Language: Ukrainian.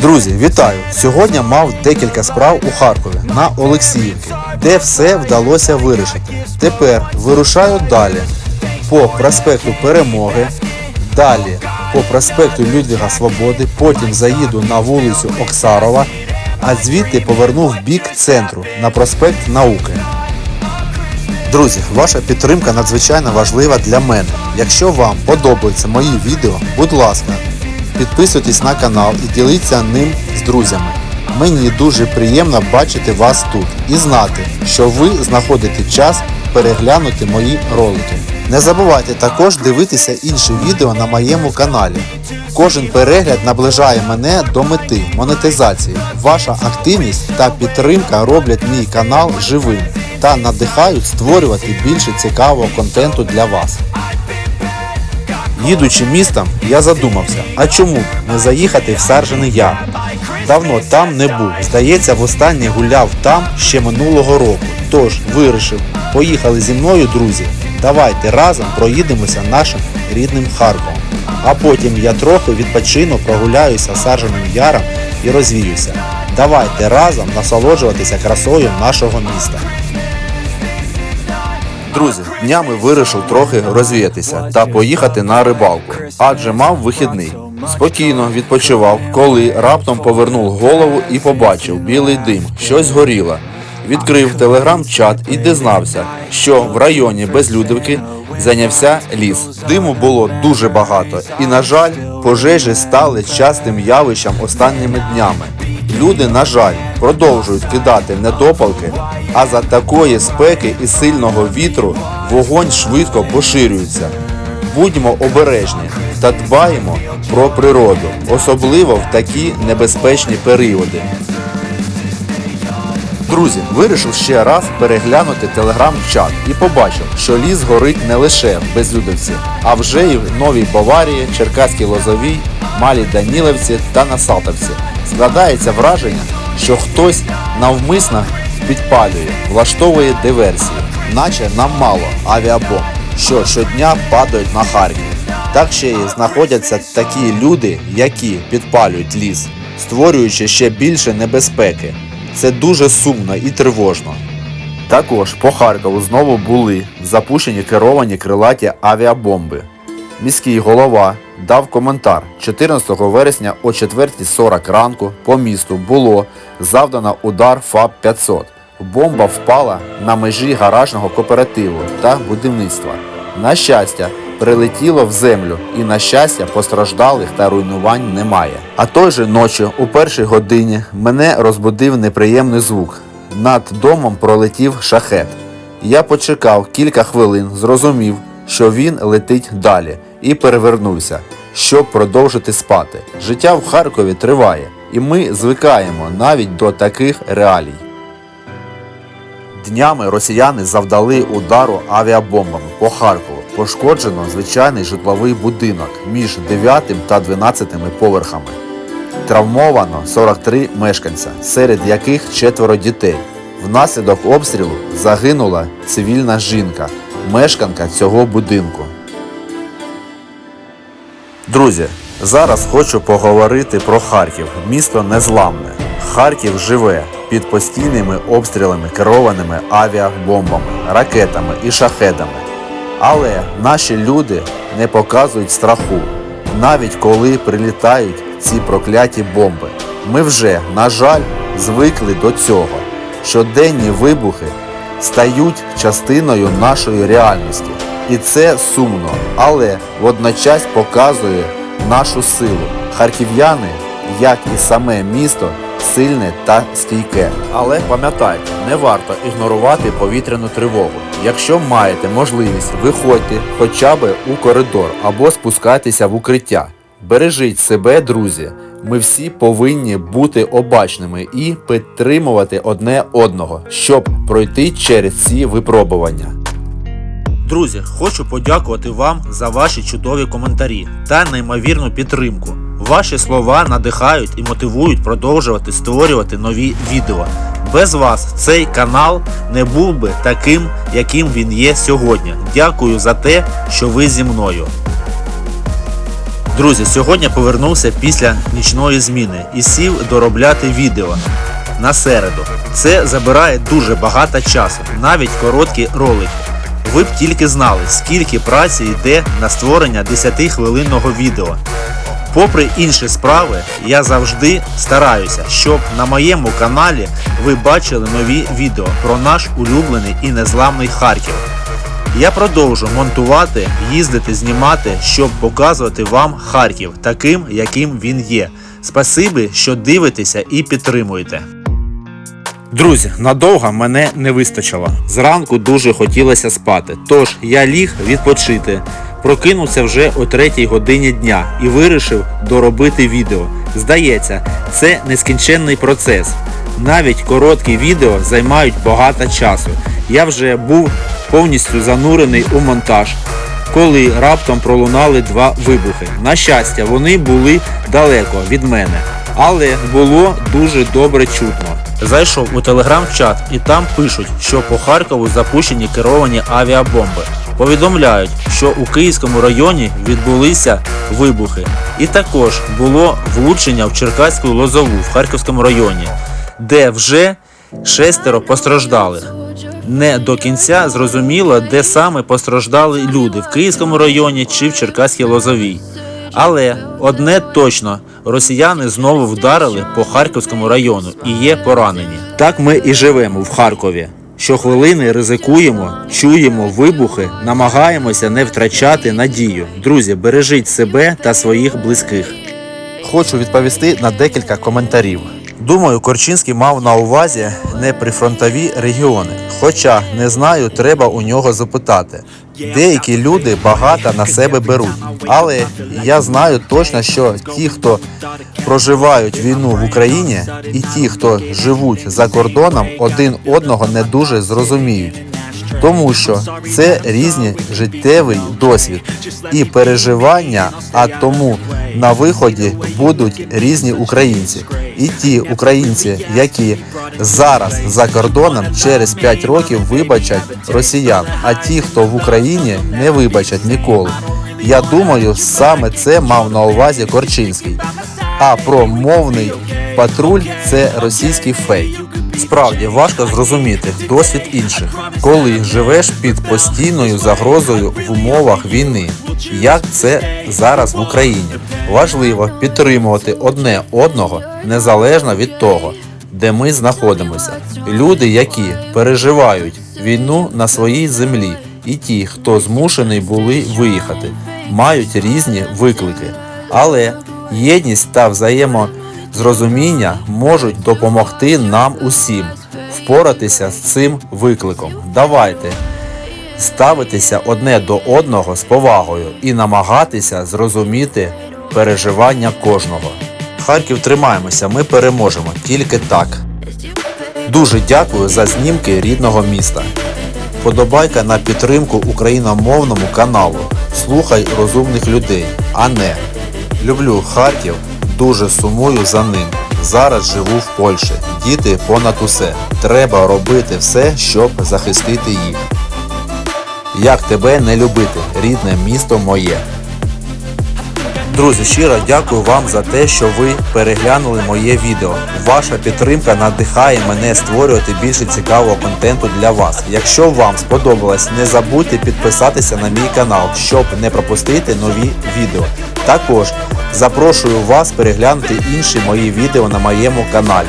Друзі, вітаю! Сьогодні мав декілька справ у Харкові на Олексіївці, де все вдалося вирішити. Тепер вирушаю далі по проспекту Перемоги, далі по проспекту Людвіга Свободи, потім заїду на вулицю Оксарова, а звідти поверну в бік центру на проспект Науки. Друзі, ваша підтримка надзвичайно важлива для мене. Якщо вам подобаються мої відео, будь ласка, підписуйтесь на канал і діліться ним з друзями. Мені дуже приємно бачити вас тут і знати, що ви знаходите час переглянути мої ролики. Не забувайте також дивитися інші відео на моєму каналі. Кожен перегляд наближає мене до мети монетизації. Ваша активність та підтримка роблять мій канал живим та надихають створювати більше цікавого контенту для вас. Їдучи містом, я задумався, а чому не заїхати в Саржений Яр? Давно там не був. Здається, востаннє гуляв там ще минулого року. Тож вирішив, поїхали зі мною, друзі. Давайте разом проїдемося нашим рідним Харковом. А потім я трохи відпочину, прогуляюся Сарженим Яром і розвіюся. Давайте разом насолоджуватися красою нашого міста. Друзі, днями вирішив трохи розвіятися та поїхати на рибалку, адже мав вихідний. Спокійно відпочивав, коли раптом повернув голову і побачив білий дим, щось горіло. Відкрив телеграм-чат і дізнався, що в районі Безлюдівки зайнявся ліс. Диму було дуже багато, і, на жаль, пожежі стали частим явищем останніми днями. Люди, на жаль, продовжують кидати недопалки, а за такої спеки і сильного вітру вогонь швидко поширюється. Будьмо обережні та дбаємо про природу, особливо в такі небезпечні періоди. Друзі, вирішив ще раз переглянути телеграм-чат і побачив, що ліс горить не лише в Безлюдовці, а вже і в Новій Баварії, Черкаській Лозовій, Малій Данілевці та на Салтовці. Складається враження, що хтось навмисно підпалює, влаштовує диверсії, наче нам мало авіабомб, що щодня падають на Харків. Так ще й знаходяться такі люди, які підпалюють ліс, створюючи ще більше небезпеки. Це дуже сумно і тривожно. Також по Харкову знову були запущені керовані крилаті авіабомби. Міський голова дав коментар 14 вересня о 4.40 ранку по місту було завдано удар ФАБ-500. Бомба впала на межі гаражного кооперативу та будівництва. На щастя, прилетіло в землю і, на щастя, постраждалих та руйнувань немає. А той же ночі, у першій годині, мене розбудив неприємний звук. Над домом пролетів шахет. Я почекав кілька хвилин, зрозумів, що він летить далі, і перевернувся, щоб продовжити спати. Життя в Харкові триває, і ми звикаємо навіть до таких реалій. Днями росіяни завдали удару авіабомбами по Харкову. Пошкоджено звичайний житловий будинок між 9 та 12 поверхами. Травмовано 43 мешканця, серед яких четверо дітей. Внаслідок обстрілу загинула цивільна жінка, мешканка цього будинку. Друзі, зараз хочу поговорити про Харків. Місто незламне. Харків живе під постійними обстрілами, керованими авіабомбами, ракетами і шахедами. Але наші люди не показують страху, навіть коли прилітають ці прокляті бомби. Ми вже, на жаль, звикли до цього. Щоденні вибухи стають частиною нашої реальності. І це сумно, але водночас показує нашу силу. Харків'яни, як і саме місто, сильне та стійке. Але пам'ятайте, не варто ігнорувати повітряну тривогу. Якщо маєте можливість, виходьте хоча б у коридор або спускайтеся в укриття. Бережіть себе, друзі. Ми всі повинні бути обачними і підтримувати одне одного, щоб пройти через ці випробування. Друзі, хочу подякувати вам за ваші чудові коментарі та неймовірну підтримку. Ваші слова надихають і мотивують продовжувати створювати нові відео. Без вас цей канал не був би таким, яким він є сьогодні. Дякую за те, що ви зі мною. Друзі, сьогодні повернувся після нічної зміни і сів доробляти відео на середу. Це забирає дуже багато часу, навіть короткі ролики. Ви б тільки знали, скільки праці йде на створення 10-хвилинного відео. Попри інші справи, я завжди стараюся, щоб на моєму каналі ви бачили нові відео про наш улюблений і незламний Харків. Я продовжу монтувати, їздити, знімати, щоб показувати вам Харків таким, яким він є. Спасибі, що дивитеся і підтримуєте. Друзі, надовго мене не вистачило. Зранку дуже хотілося спати. Тож я ліг відпочити. Прокинувся вже о 3 годині дня і вирішив доробити відео. Здається, це нескінченний процес. Навіть короткі відео займають багато часу. Я вже був повністю занурений у монтаж, коли раптом пролунали два вибухи. На щастя, вони були далеко від мене, але було дуже добре чутно. Зайшов у телеграм-чат і там пишуть, що по Харкову запущені керовані авіабомби. Повідомляють, що у Київському районі відбулися вибухи. І також було влучення в Черкаську лозову в Харківському районі, де вже шестеро постраждалих. Не до кінця зрозуміло, де саме постраждали люди в Київському районі чи в Черкаській Лозовій. Але одне точно, росіяни знову вдарили по Харківському району і є поранені. Так ми і живемо в Харкові. Щохвилини ризикуємо, чуємо вибухи, намагаємося не втрачати надію. Друзі, бережіть себе та своїх близьких. Хочу відповісти на декілька коментарів. Думаю, Корчинський мав на увазі не прифронтові регіони. Хоча не знаю, треба у нього запитати. Деякі люди багато на себе беруть, але я знаю точно, що ті, хто проживають війну в Україні, і ті, хто живуть за кордоном, один одного не дуже зрозуміють. Тому що це різні життєвий досвід і переживання, а тому на виході будуть різні українці. І ті українці, які зараз за кордоном через 5 років вибачать росіян, а ті, хто в Україні, не вибачать ніколи. Я думаю, саме це мав на увазі Корчинський. А про мовний патруль це російський фейк. Справді важко зрозуміти досвід інших, коли живеш під постійною загрозою в умовах війни, як це зараз в Україні. Важливо підтримувати одне одного незалежно від того, де ми знаходимося. Люди, які переживають війну на своїй землі, і ті, хто змушений були виїхати, мають різні виклики. Але єдність та взаємозрозуміння можуть допомогти нам усім впоратися з цим викликом. Давайте ставитися одне до одного з повагою і намагатися зрозуміти переживання кожного. Харків тримаємося, ми переможемо тільки так. Дуже дякую за знімки рідного міста. Подобайка на підтримку україномовному каналу. Слухай розумних людей, а не люблю Харків, дуже сумую за ним. Зараз живу в Польщі. Діти понад усе. Треба робити все, щоб захистити їх. Як тебе не любити, рідне місто моє. Друзі, щиро дякую вам за те, що ви переглянули моє відео. Ваша підтримка надихає мене створювати більше цікавого контенту для вас. Якщо вам сподобалось, не забудьте підписатися на мій канал, щоб не пропустити нові відео. Також запрошую вас переглянути інші мої відео на моєму каналі.